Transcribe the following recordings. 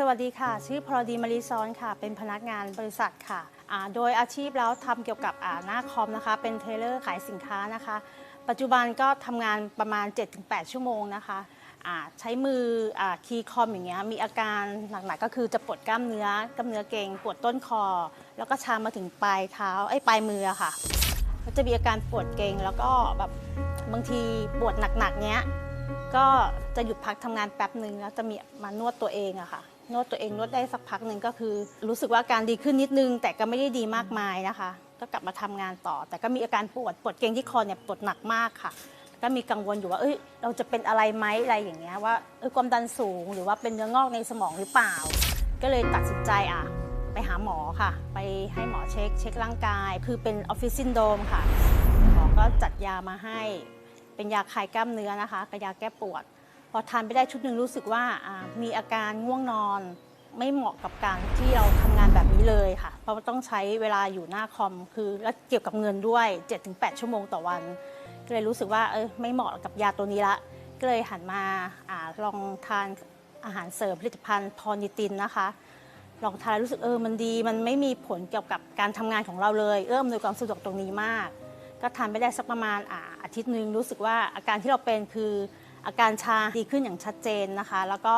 สวัสดีค่ะ ชื่อพรดีมาริซอนค่ะ เป็นพนักงานบริษัทค่ะโดยอาชีพแล้วทำเกี่ยวกับหน้าคอมนะคะ เป็นเทเลอร์ขายสินค้านะคะ ปัจจุบันก็ทำงานประมาณ 7-8 ชั่วโมงนะคะใช้มืออคีย์คอมอย่างเงี้ยมีอาการหลักๆก็คือจะปวดกล้ามเนื้อกล้ามเนื้อเกร็งปวดต้นคอ แล้วก็ชามาถึงปลายเท้าไอ้ปลายมือค่ะ ก็จะมีอาการปวดเกร็งแล้วก็แบบบางทีปวดหนักๆเนี้ย ก็จะหยุดพักทำงานแป๊บหนึ่งแล้วจะมีมานวดตัวเองอะค่ะ นวดตัวเองนวดได้สักพักหนึ่งก็คือ รู้สึกว่าการดีขึ้นนิดนึง แต่ก็ไม่ได้ดีมากมายนะคะ ก็กลับมาทำงานต่อ แต่ก็มีอาการปวดปวดเกร็งที่คอเนี่ยปวดหนักมากค่ะ ก็มีกังวลอยู่ว่าเอ้ยเราจะเป็นอะไรไหมอะไรอย่างเงี้ยว่าเออความดันสูงหรือว่าเป็นเนื้องอกในสมองหรือเปล่า ก็เลยตัดสินใจอะไปหาหมอค่ะ ไปให้หมอเช็ค เช็คร่างกาย คือเป็นออฟฟิศซินโดมค่ะหมอก็จัดยามาให้ เป็นยาคลายกล้ามเนื้อนะคะกับยาแก้ปวด พอทานไปได้ชุดหนึ่งรู้สึกว่ามีอาการง่วงนอน ไม่เหมาะกับการที่เราทำงานแบบนี้เลยค่ะ เพราะว่าต้องใช้เวลาอยู่หน้าคอมคือแล้วเกี่ยวกับเงินด้วย 7-8 ชั่วโมงต่อวัน ก็เลยรู้สึกว่าเออไม่เหมาะกับยาตัวนี้ละก็เลยหันมาอาลองทานอาหารเสริมผลิตภัณฑ์พอนิตินนะคะลองทานรู้สึกเออมันดี มันไม่มีผลเกี่ยวกับการทำงานของเราเลย เอื้อมโดวยความสะดวกตรงนี้มาก ก็ทานไปได้สักประมาณอา อาทิตย์หนึ่งรู้สึกว่าอาการที่เราเป็นคืออาการชาดีขึ้นอย่างชัดเจนนะคะ แล้วก็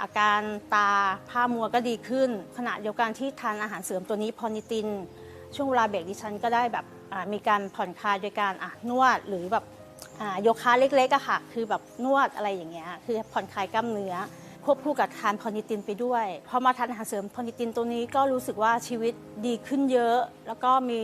อาการตาผ้ามัวก็ดีขึ้น ขณะเดียวกันที่ทานอาหารเสริมตัวนี้พอนิติน ช่วงเวลาเบรกดิฉันก็ได้แบบมีการผ่อนคลายโดยการนวดหรือแบบโยคะเล็กๆอะค่ะ คือแบบนวดอะไรอย่างเงี้ย คือผ่อนคลายกล้ามเนื้อ ควบคู่กับทานพอนิตินไปด้วยพอมาทานอาหารเสริมพอนิตินตัวนี้ก็รู้สึกว่าชีวิตดีขึ้นเยอะ แล้วก็มี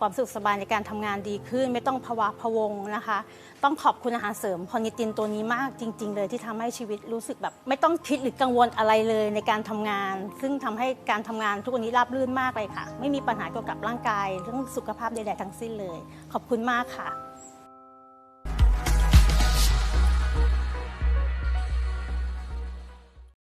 ความสุขสบายในการทำงานดีขึ้น ไม่ต้องภาวะพะวงนะคะ ต้องขอบคุณอาหารเสริมพอนิตินตัวนี้มากจริง ๆ เลยที่ทำให้ชีวิตรู้สึกแบบ ไม่ต้องคิดหรือกังวลอะไรเลยในการทำงาน ซึ่งทำให้การทำงานทุกวันนี้ราบรื่นมากเลยค่ะ ไม่มีปัญหาเกี่ยวกับร่างกายเรื่องสุขภาพใดๆทั้งสิ้นเลย ขอบคุณมากค่ะ